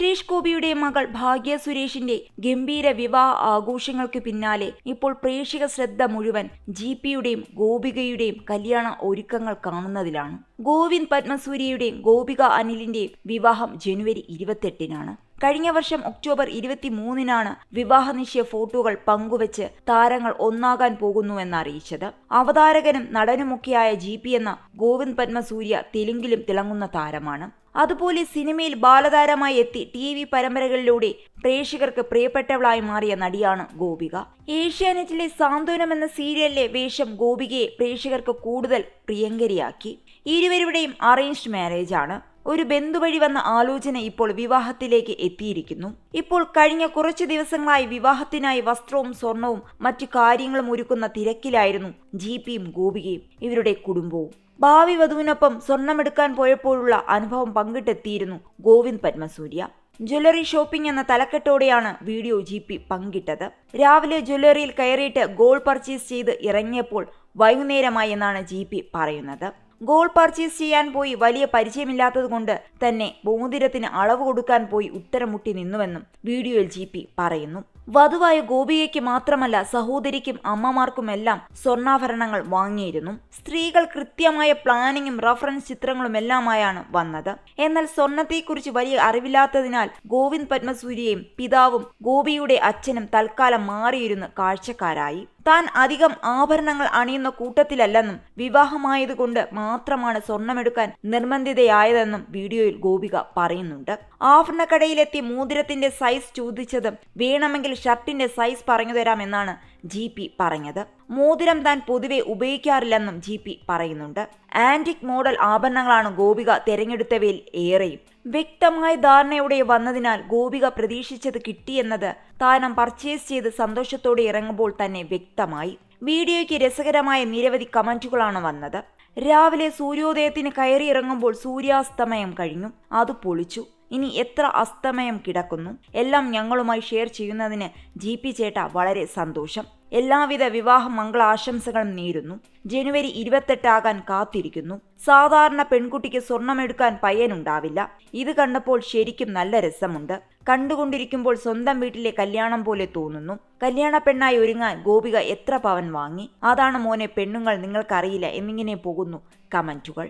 സുരേഷ് ഗോപിയുടെ മകൾ ഭാഗ്യ സുരേഷിന്റെ ഗംഭീര വിവാഹ ആഘോഷങ്ങൾക്ക് പിന്നാലെ ഇപ്പോൾ പ്രേക്ഷക ശ്രദ്ധ മുഴുവൻ ജി പിയുടെയും ഗോപികയുടെയും കല്യാണ ഒരുക്കങ്ങൾ കാണുന്നതിലാണ്. ഗോവിന്ദ് പത്മസൂര്യയുടെയും ഗോപിക അനിലിന്റെയും വിവാഹം ജനുവരി ഇരുപത്തെട്ടിനാണ്. കഴിഞ്ഞ വർഷം ഒക്ടോബർ ഇരുപത്തിമൂന്നിനാണ് വിവാഹ നിശ്ചയ ഫോട്ടോകൾ പങ്കുവച്ച് താരങ്ങൾ ഒന്നാകാൻ പോകുന്നുവെന്നറിയിച്ചത് അവതാരകനും നടനുമൊക്കെയായ ജി പി എന്ന ഗോവിന്ദ് പത്മസൂര്യ തെലുങ്കിലും തിളങ്ങുന്ന താരമാണ്. അതുപോലെ സിനിമയിൽ ബാലതാരമായി എത്തി ടി വി പരമ്പരകളിലൂടെ പ്രേക്ഷകർക്ക് പ്രിയപ്പെട്ടവളായി മാറിയ നടിയാണ് ഗോപിക. ഏഷ്യാനെറ്റിലെ സാന്ത്വനം എന്ന സീരിയലിലെ വേഷം ഗോപികയെ പ്രേക്ഷകർക്ക് കൂടുതൽ പ്രിയങ്കരിയാക്കി. ഇരുവരുടെയും അറേഞ്ച്ഡ് മാരേജ് ആണ്. ഒരു ബന്ധുവഴി വന്ന ആലോചന ഇപ്പോൾ വിവാഹത്തിലേക്ക് എത്തിയിരിക്കുന്നു. ഇപ്പോൾ കഴിഞ്ഞ കുറച്ചു ദിവസങ്ങളായി വിവാഹത്തിനായി വസ്ത്രവും സ്വർണവും മറ്റു കാര്യങ്ങളും ഒരുക്കുന്ന തിരക്കിലായിരുന്നു ജി പിയും ഗോപികയും ഇവരുടെ കുടുംബവും. ഭാവി വധുവിനൊപ്പം സ്വർണമെടുക്കാൻ പോയപ്പോഴുള്ള അനുഭവം പങ്കിട്ടെത്തിയിരുന്നു ഗോവിന്ദ് പത്മസൂര്യ. ജ്വല്ലറി ഷോപ്പിംഗ് എന്ന തലക്കെട്ടോടെയാണ് വീഡിയോ ജി പി പങ്കിട്ടത്. രാവിലെ ജ്വല്ലറിയിൽ കയറിയിട്ട് ഗോൾഡ് പർച്ചേസ് ചെയ്ത് ഇറങ്ങിയപ്പോൾ വൈകുന്നേരമായി എന്നാണ് ജി പി പറയുന്നത്. ഗോൾഡ് പർച്ചേസ് ചെയ്യാൻ പോയി വലിയ പരിചയമില്ലാത്തതുകൊണ്ട് തന്നെ മോതിരത്തിന് അളവ് കൊടുക്കാൻ പോയി ഉത്തരം മുട്ടി നിന്നുവെന്നും വീഡിയോയിൽ ജി പി പറയുന്നു. വധുവായ ഗോപികയ്ക്ക് മാത്രമല്ല സഹോദരിക്കും അമ്മമാർക്കുമെല്ലാം സ്വർണാഭരണങ്ങൾ വാങ്ങിയിരുന്നു. സ്ത്രീകൾ കൃത്യമായ പ്ലാനിങ്ങും റഫറൻസ് ചിത്രങ്ങളുമെല്ലാമായാണ് വന്നത്. എന്നാൽ സ്വർണത്തെക്കുറിച്ച് വലിയ അറിവില്ലാത്തതിനാൽ ഗോവിന്ദ് പത്മസൂര്യയും പിതാവും ഗോപിയുടെ അച്ഛനും തൽക്കാലം മാറിയിരുന്ന് കാഴ്ചക്കാരായി. താൻ അധികം ആഭരണങ്ങൾ അണിയുന്ന കൂട്ടത്തിലല്ലെന്നും വിവാഹമായതുകൊണ്ട് മാത്രമാണ് സ്വർണമെടുക്കാൻ നിർബന്ധിതയായതെന്നും വീഡിയോയിൽ ഗോപിക പറയുന്നുണ്ട്. ആഭരണക്കടയിലെത്തി മോതിരത്തിന്റെ സൈസ് ചോദിച്ചതും വേണമെങ്കിൽ ഷർട്ടിന്റെ സൈസ് പറഞ്ഞു തരാമെന്നാണ് ജി പി പറഞ്ഞത് മോതിരം താൻ പൊതുവെ ഉപയോഗിക്കാറില്ലെന്നും ജി പി പറയുന്നുണ്ട്. ആന്റിക് മോഡൽ ആഭരണങ്ങളാണ് ഗോപിക തിരഞ്ഞെടുത്തവയിൽ ഏറെയും. വ്യക്തമായ ധാരണയുടെ വന്നതിനാൽ ഗോപിക പ്രതീക്ഷിച്ചത് കിട്ടിയെന്നത് താരം പർച്ചേസ് ചെയ്ത് സന്തോഷത്തോടെ ഇറങ്ങുമ്പോൾ തന്നെ വ്യക്തമായി. വീഡിയോയ്ക്ക് രസകരമായ നിരവധി കമന്റുകളാണ് വന്നത്. രാവിലെ സൂര്യോദയത്തിന് കയറിയിറങ്ങുമ്പോൾ സൂര്യാസ്തമയം കഴിഞ്ഞു. അത് പൊളിച്ചു. ഇനി എത്ര അസ്തമയം കിടക്കുന്നു? എല്ലാം ഞങ്ങളുമായി ഷെയർ ചെയ്യുന്നതിന് ജി പി ചേട്ട വളരെ സന്തോഷം. എല്ലാവിധ വിവാഹ മംഗളാശംസകളും നേരുന്നു. ജനുവരി ഇരുപത്തെട്ടാകാൻ കാത്തിരിക്കുന്നു. സാധാരണ പെൺകുട്ടിക്ക് സ്വർണമെടുക്കാൻ പയ്യനുണ്ടാവില്ല. ഇത് കണ്ടപ്പോൾ ശരിക്കും നല്ല രസമുണ്ട്. കണ്ടുകൊണ്ടിരിക്കുമ്പോൾ സ്വന്തം വീട്ടിലെ കല്യാണം പോലെ തോന്നുന്നു. കല്യാണ പെണ്ണായി ഒരുങ്ങാൻ ഗോപിക എത്ര പവൻ വാങ്ങി? അതാണ് മോനെ പെണ്ണുങ്ങൾ നിങ്ങൾക്കറിയില്ല എന്നിങ്ങനെ പോകുന്നു കമന്റുകൾ.